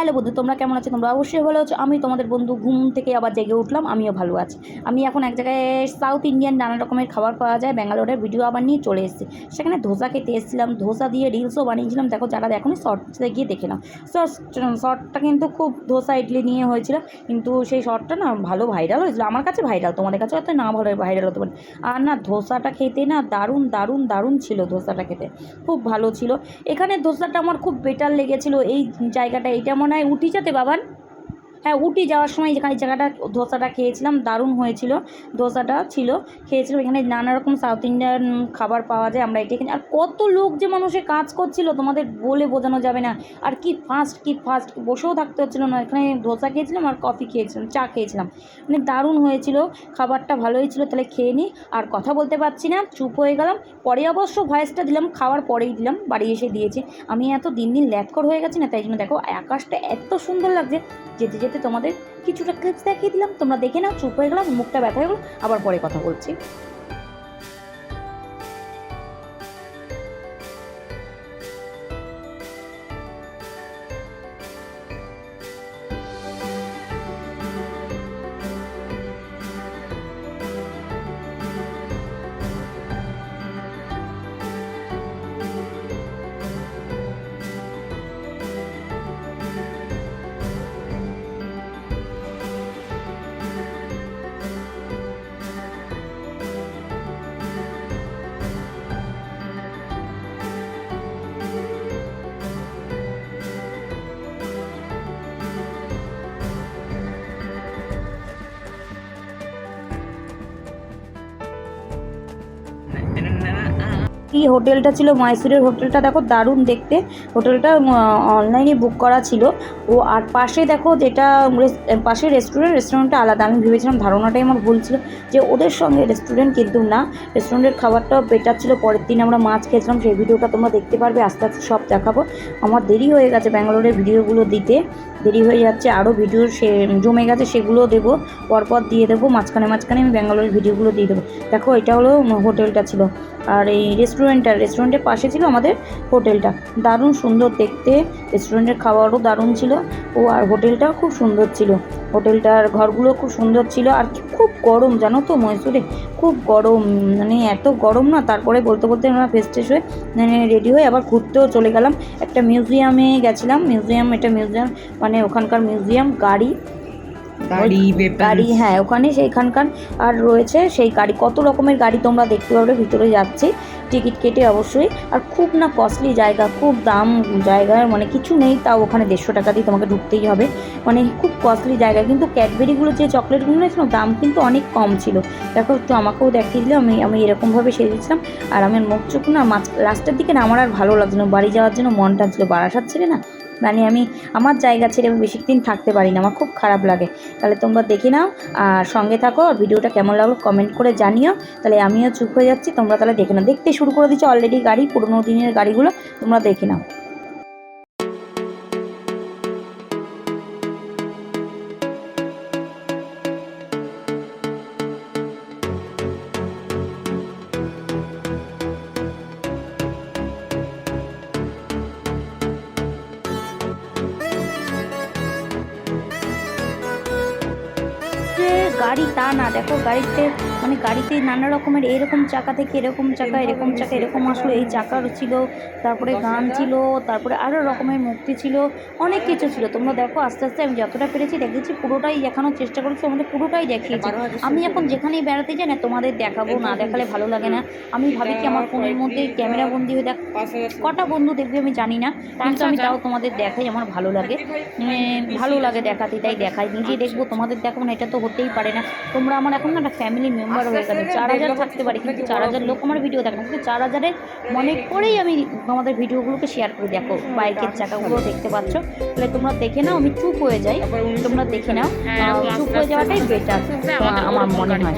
Hello বন্ধু, তোমরা কেমন আছো? তোমরা অবশ্যই ভালো আছো। আমি তোমাদের বন্ধু, ঘুম থেকে আবার জেগে উঠলাম, আমিও ভালো আছি। আমি এখন এক জায়গায় সাউথ ইন্ডিয়ান নানা রকমের খাবার পাওয়া যায় ব্যাঙ্গালোরের ভিডিও আবার নিয়ে চলে এসেছি। সেখানে ধোসা খেতে এসেছিলাম, ধোসা দিয়ে রিলসও বানিয়েছিলাম। দেখো, যারা দেখো শর্টসে গিয়ে দেখে নাও। শর্টটা কিন্তু খুব ধোসা ইডলি নিয়ে হয়েছিল, কিন্তু সেই শর্টটা না ভালো ভাইরাল হয়েছিল। আমার কাছে ভাইরাল তোমাদের কাছে হয়তো না ভালো ভাইরাল হতে পারে। আর না, ধোসাটা খেতে না দারুণ দারুণ দারুণ ছিল ধোসাটা খেতে। খুব ভালো ছিল। এখানে ধোসাটা আমার খুব বেটার লেগেছিলো। এই জায়গাটা, এইটা মনে উঠি যাতে বাবান হ্যাঁ উটি যাওয়ার সময় যেখানে জায়গাটা, ধোসাটা খেয়েছিলাম, দারুণ হয়েছিল। ধোসাটা ছিল, খেয়েছিলাম। এখানে নানা রকম সাউথ ইন্ডিয়ান খাবার পাওয়া যায় আমরা এটা এখানে। আর কত লোক যে মানুষের কাজ করছিল, তোমাদের বলে বোঝানো যাবে না। আর কি ফাস্ট কি ফাস্ট বসেও থাকতে হচ্ছিল না। এখানে ধোসা খেয়েছিলাম আর কফি খেয়েছিলাম, চা খেয়েছিলাম। মানে দারুণ হয়েছিল, খাবারটা ভালোই ছিল, তাহলে খেয়ে নিই আর কথা বলতে পারছি না, চুপ হয়ে গেলাম। পরে অবশ্য ভয়েসটা দিলাম, খাওয়ার পরেই দিলাম, বাড়ি এসে দিয়েছি। আমি এত দিন দিন ল্যাটকর হয়ে গেছি না, তাই জন্য দেখো, আকাশটা এত সুন্দর লাগছে, যেতে যেতে তোমাদের কিছুটা ক্লিপস দেখিয়ে দিলাম। তোমরা দেখে নাও, চুপ হয়ে গেলাম, মুখটা ব্যথা হয়ে গেলো, আবার পরে কথা বলছি। এই হোটেলটা ছিল মাইসুরের হোটেলটা। দেখো, দারুণ দেখতে। হোটেলটা অনলাইনে বুক করা ছিল। ও, আর পাশে দেখো, যেটা পাশে রেস্টুরেন্ট রেস্টুরেন্টটা আলাদা। আমি ভেবেছিলাম ধারণাটাই আমার ভুল ছিল যে ওদের সঙ্গে রেস্টুরেন্ট কিন্তু না। রেস্টুরেন্টের খাবারটাও বেটার ছিল। পরের দিন আমরা মাছ খেয়েছিলাম। সেই ভিডিওটা তোমরা দেখতে পারবে। আস্তে আস্তে সব দেখাবো। আমার দেরি হয়ে গেছে ব্যাঙ্গালোরের ভিডিওগুলো দিতে। দেরি হয়ে যাচ্ছে আরও ভিডিও সে জমে গেছে সেগুলো দেবো। পরপর দিয়ে দেবো, মাঝখানে মাঝখানে আমি ব্যাঙ্গালোরের ভিডিওগুলো দিয়ে দেবো। দেখো, এটা হলো হোটেলটা ছিল। আর এই রেস্টুরেন্টটা রেস্টুরেন্টের পাশে ছিল আমাদের হোটেলটা। দারুণ সুন্দর দেখতে। রেস্টুরেন্টের খাবারও দারুণ ছিল। ও আর হোটেলটাও খুব সুন্দর ছিল। হোটেলটার ঘরগুলো খুব সুন্দর ছিল। আর খুব গরম, জানো তো মৈসুরে খুব গরম মানে এত গরম না, তারপরে বলতে বলতে আমরা ফ্রেশ ট্রেশ হয়ে মানে রেডি হয়ে আবার ঘুরতেও চলে গেলাম। একটা মিউজিয়ামে গেছিলাম মিউজিয়াম এটা মিউজিয়াম মানে ওখানকার মিউজিয়াম গাড়ি গাড়ি গাড়ি হ্যাঁ ওখানে সেইখানকার আর রয়েছে সেই গাড়ি কত রকমের গাড়ি তোমরা দেখতে পাবে ভিতরে যাচ্ছি। টিকিট কেটে অবশ্যই। আর খুব না কস্টলি জায়গা খুব দাম জায়গার মানে কিছু নেই তাও ওখানে দেড়শো টাকা দিয়ে তোমাকে ঢুকতেই হবে। মানে খুব কস্টলি জায়গা কিন্তু ক্যাডবেরিগুলো যে চকলেটগুলো নিয়েছিলাম দাম কিন্তু অনেক কম ছিল। দেখো একটু আমাকেও দেখিয়ে দিলে আমি আমি এরকমভাবে সেরেছিলাম আর আমার মুখ চোখ না মাঝ লাস্টের দিকে না আমার আর ভালো লাগছিল না বাড়ি যাওয়ার জন্য মনটা ছিল বারাসাত ছেড়ে না মানে আমি আমার জায়গা ছেড়ে আমি বেশি দিন থাকতে পারি না, আমার খুব খারাপ লাগে। তাহলে তোমরা দেখে নাও, আর সঙ্গে থাকো, আর ভিডিওটা কেমন লাগল কমেন্ট করে জানিও। তাহলে আমিও চুপ হয়ে যাচ্ছি, তোমরা তাহলে দেখে নাও। দেখতে শুরু করে দিচ্ছি অলরেডি গাড়ি, পুরোনো দিনের গাড়িগুলো, তোমরা দেখে নাও। গাড়ি তা না, দেখো গাড়িতে মানে গাড়িতে নানা রকমের এরকম চাকা থেকে এরকম চাকা এরকম চাকা, এরকম আসলো, এই চাকার ছিল, তারপরে গান ছিল, তারপরে আরও রকমের মূর্তি ছিল, অনেক কিছু ছিল। তোমরা দেখো, আস্তে আস্তে আমি যতটা পেরেছি দেখেছি, পুরোটাই দেখানোর চেষ্টা করেছি, আমাদের পুরোটাই দেখিয়েছি। আমি এখন যেখানেই বেড়াতে যাই না, তোমাদের দেখাবো, না দেখালে ভালো লাগে না। আমি ভাবি কি আমার ফোনের মধ্যে ক্যামেরা বন্দি হয়ে দেখ কটা বন্ধু দেখবে আমি জানি না, কিন্তু আমি তাও তোমাদের দেখাই, আমার ভালো লাগে। ভালো লাগে দেখাতে, তাই দেখাই, নিজে দেখব, তোমাদের দেখাবো না, এটা তো হতেই পারে। না। তোমরা আমার এখন না একটা ফ্যামিলি মেম্বার হয়ে গেছে চার হাজার থাকতে পারি কিন্তু চার হাজার লোক আমার ভিডিও দেখে না। কিন্তু চার হাজারের মনে করেই আমি আমাদের ভিডিওগুলোকে শেয়ার করে দেখো। বাইকের চাকাগুলো দেখতে পাচ্ছ। তাহলে তোমরা দেখে নাও আমি চুপ হয়ে যাই। তোমরা দেখে নাও। হ্যাঁ, চুপ হয়ে যাওয়াটাই বেটার আমার মনে হয়।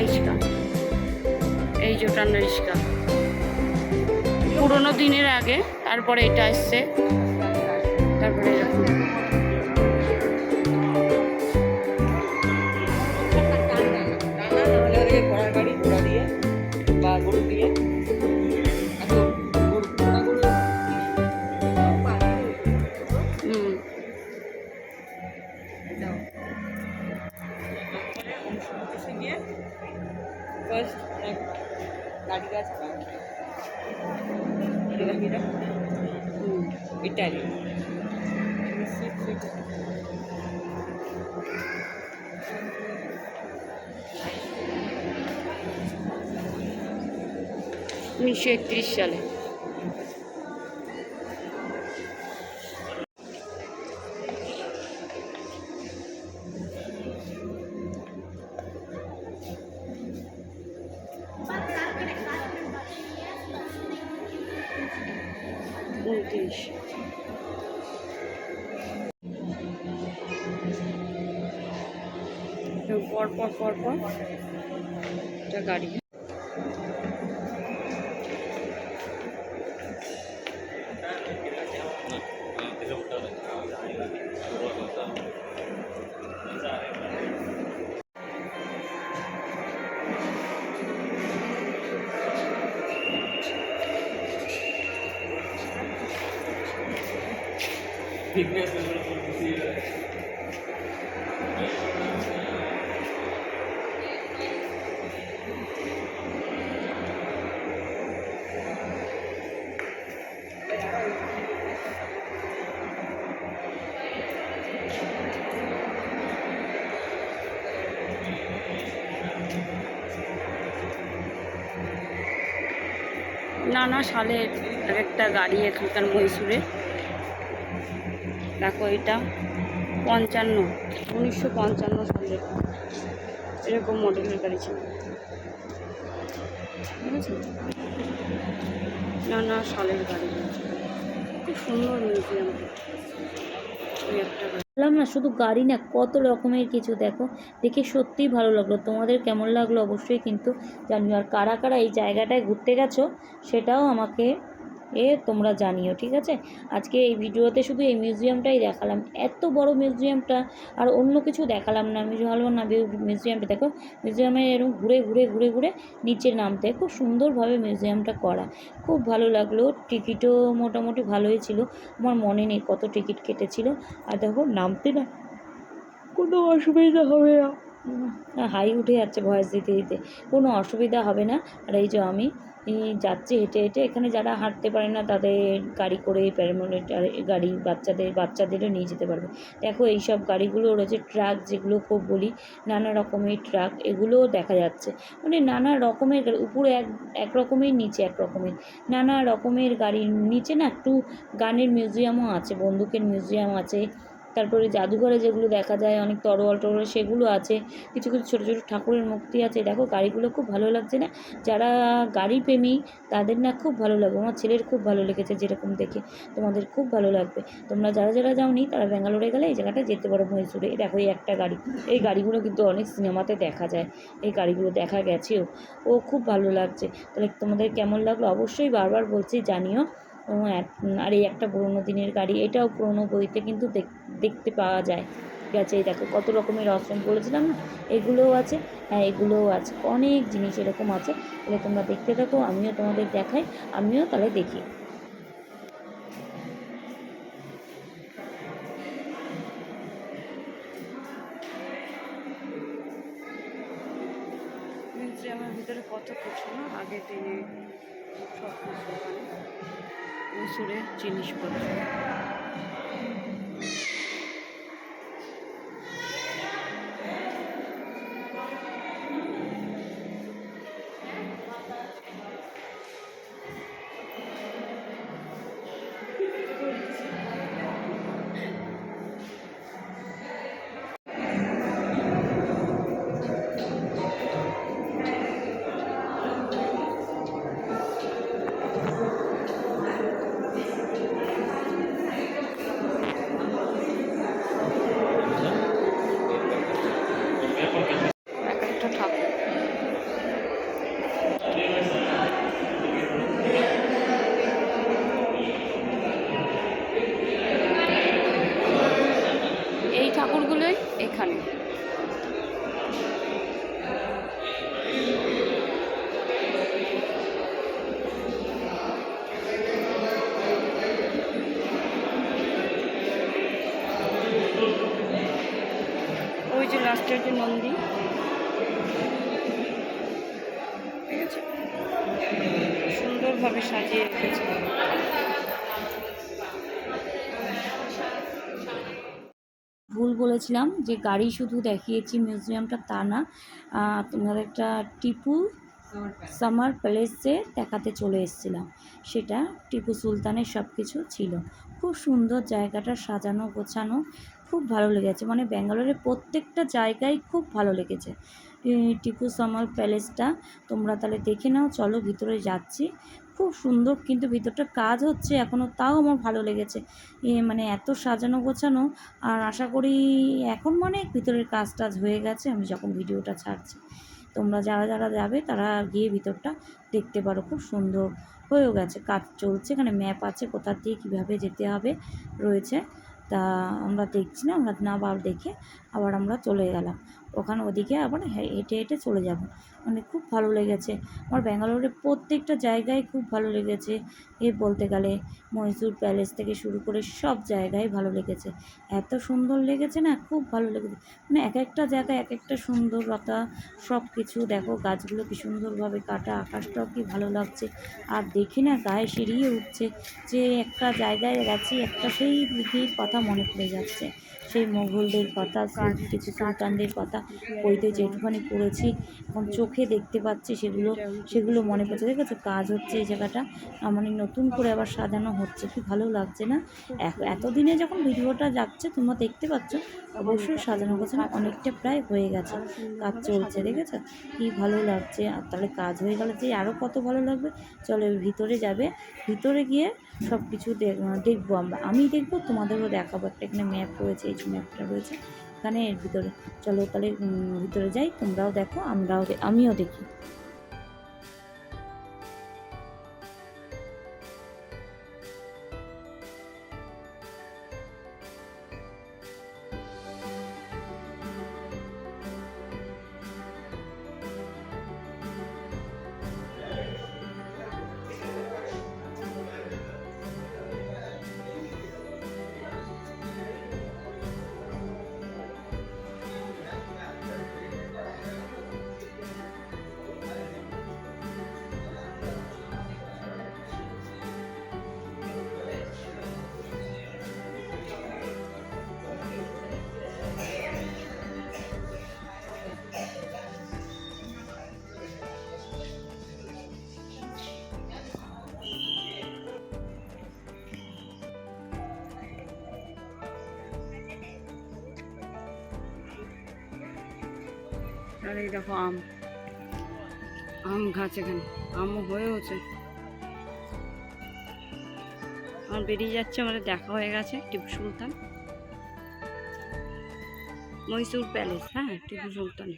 রিক্সা এই যে টানা রিক্সা পুরোনো দিনের আগে তারপরে এটা এসছে। তারপরে এরকম por bien. উনিশশো একত্রিশ সালে। উনত্রিশ। পর পর পর পর একটা গাড়ি নানা সালের একটা গাড়ি এখানকার মহীশূরে। দেখো এটা পঞ্চান্ন, উনিশশো পঞ্চান্ন সালের এরকম মডেলের গাড়ি ছিল। নানা সালের গাড়ি। খুব সুন্দর মিউজিয়াম বললাম না, শুধু গাড়ি না, কত রকমের কিছু দেখো। দেখে সত্যিই ভালো লাগল। তোমাদের কেমন লাগল অবশ্যই কিন্তু জানিও। আর কারা কারা এই জায়গাটায় ঘুরতে গেছো, সেটাও আমাকে এ তোমরা জানিও, ঠিক আছে? আজকে এই ভিডিওতে শুধু এই মিউজিয়ামটাই দেখালাম। এত বড় মিউজিয়ামটা আর অন্য কিছু দেখালাম না। আমি ভালো না মিউজিয়ামটা, দেখো, মিউজিয়ামে এরকম ঘুরে ঘুরে ঘুরে ঘুরে নিচে নামতে। খুব সুন্দরভাবে মিউজিয়ামটা করা। খুব ভালো লাগল। টিকিটও মোটামুটি ভালোই ছিল। আমার মনে নেই কত টিকিট কেটেছিল। আর দেখো, নামতে না কোনো অসুবিধা হবে না। হাই উঠে যাচ্ছে ভয়েস দিতে দিতে। কোনো অসুবিধা হবে না। আর এই যে আমি যাচ্ছি হেঁটে হেঁটে, এখানে যারা হাঁটতে পারে না তাদের গাড়ি করে প্যারামোলেট গাড়ি বাচ্চাদের, বাচ্চাদেরও নিয়ে যেতে পারবে। দেখো এই সব গাড়িগুলো রয়েছে ট্রাক যেগুলো খুব বলি, নানা রকমের ট্রাক এগুলোও দেখা যাচ্ছে। মানে নানা রকমের উপরে এক এক রকমের, নিচে এক রকমের। নানা রকমের গাড়ির নিচে না একটু গানের মিউজিয়ামও আছে, বন্দুকের মিউজিয়াম আছে তারপরে জাদুঘরে যেগুলো দেখা যায়, অনেক তরোয়াল টরোয়াল সেগুলো আছে, কিছু কিছু ছোটো ছোটো ঠাকুরের মূর্তি আছে। দেখো, গাড়িগুলো খুব ভালো লাগছে না? যারা গাড়ি প্রেমী, তাদের না খুব ভালো লাগবে আমার ছেলের খুব ভালো লেগেছে যেরকম দেখে। তোমাদের খুব ভালো লাগবে। তোমরা যারা যারা যাওনি, তারা ব্যাঙ্গালোরে গেলে এই জায়গাটায় যেতে পারো মহীশূরে। দেখো, এই একটা গাড়ি। এই গাড়িগুলো কিন্তু অনেক সিনেমাতে দেখা যায়। এই গাড়িগুলো দেখা গেছেও। ও খুব ভালো লাগছে। তাহলে তোমাদের কেমন লাগল? অবশ্যই বারবার বলছি, জানিও। এক- আর এই একটা পুরোনো দিনের গাড়ি, এটাও পুরোনো বইতে কিন্তু দেখ- দেখতে পাওয়া যায়। ঠিক আছে, এই দেখো কত রকমের অপশন বলেছিলাম না? এগুলোও আছে হ্যাঁ এগুলোও আছে, অনেক জিনিস এরকম আছে। তাহলে তোমরা দেখতে থাকো, আমিও তোমাদের দেখাই, আমিও তাহলে দেখি। মিউজিয়ামের ভিতরে কত কিছু না আগে দিনে সব কিছু ওখানে জিনিসপত্র। সুন্দরভাবে সাজিয়ে রেখেছে। ভুল বলেছিলাম যে গাড়ি শুধু দেখিয়েছি মিউজিয়ামটা তা না তোমাদের একটা টিপু সামার প্যালেসে দেখাতে চলে এসেছিলাম। সেটা টিপু সুলতানের সব কিছু ছিল। খুব সুন্দর জায়গাটা সাজানো গোছানো, খুব ভালো লেগেছে। মানে ব্যাঙ্গালোরের প্রত্যেকটা জায়গায় খুব ভালো লেগেছে। টিপু সামার প্যালেসটা তোমরা তাহলে দেখে নাও, চলো ভিতরে যাচ্ছি। খুব সুন্দর কিন্তু ভিতরটা কাজ হচ্ছে এখনও তাও আমার ভালো লেগেছে। এ মানে এত সাজানো গোছানো আর আশা করি এখন মানে ভিতরের কাজ টাজ হয়ে গেছে, আমি যখন ভিডিওটা ছাড়ছি। তোমরা যারা যারা যাবে তারা গিয়ে ভিতরটা দেখতে পারো, খুব সুন্দর হয়েও গেছে, কাজ চলছে, এখানে ম্যাপ আছে কোথা দিয়ে কীভাবে যেতে হবে রয়েছে। তা আমরা দেখছি না, আমরা না বার দেখে আবার আমরা চলে গেলাম। ওখানে ওদিকে আবার হেঁটে হেঁটে চলে যাব। মানে খুব ভালো লেগেছে। আমার ব্যাঙ্গালোরের প্রত্যেকটা জায়গায় খুব ভালো লেগেছে। এ বলতে গেলে মহীশূর প্যালেস থেকে শুরু করে সব জায়গায় ভালো লেগেছে। এত সুন্দর লেগেছে না, খুব ভালো লেগেছে। মানে এক একটা জায়গায় এক একটা সুন্দরতা, সব কিছু দেখো, গাছগুলো কি সুন্দরভাবে কাটা, আকাশটাও কি ভালো লাগছে। আর দেখি না, গায়ে সিঁড়িয়ে উঠছে যে একটা জায়গায় গেছি, একটা সেই পৃথিবীর কথা মনে পড়ে যাচ্ছে। সেই মোগলদের কথা কিছু সুলতানদের কথা বইতে যেটুখানি পড়েছি এখন চোখে দেখতে পাচ্ছি সেগুলো সেগুলো মনে পড়ছে। দেখেছ কাজ হচ্ছে এই জায়গাটা। মানে নতুন করে আবার সাজানো হচ্ছে। কি ভালো লাগছে না? এত- এতদিনে যখন ভিডিওটা যাচ্ছে, তোমরা দেখতে পাচ্ছ, অবশ্যই সাজানো গোছানো অনেকটা প্রায় হয়ে গেছে। কাজ চলছে, দেখেছ? কি ভালো লাগছে। আর তাহলে কাজ হয়ে গেলে যে আরও কত ভালো লাগবে, চলো ভিতরে যাবে। ভিতরে গিয়ে সব কিছু দেখ- দেখব আমরা। আমি দেখব, তোমাদেরও দেখাবো। একটা এখানে ম্যাপ রয়েছে, এই যে ম্যাপটা রয়েছে। এখানে এর ভিতরে। চলো তাহলে ভিতরে যাই, তোমরাও দেখো, আমরাও আমিও দেখি। এই দেখো আম। আম গাছ এখানে, আমও হয়েওছে আমার বেরিয়ে যাচ্ছে, আমাদের দেখা হয়ে গেছে, টিপু সুলতান। মহীশূর প্যালেস হ্যাঁ টিপু সুলতান।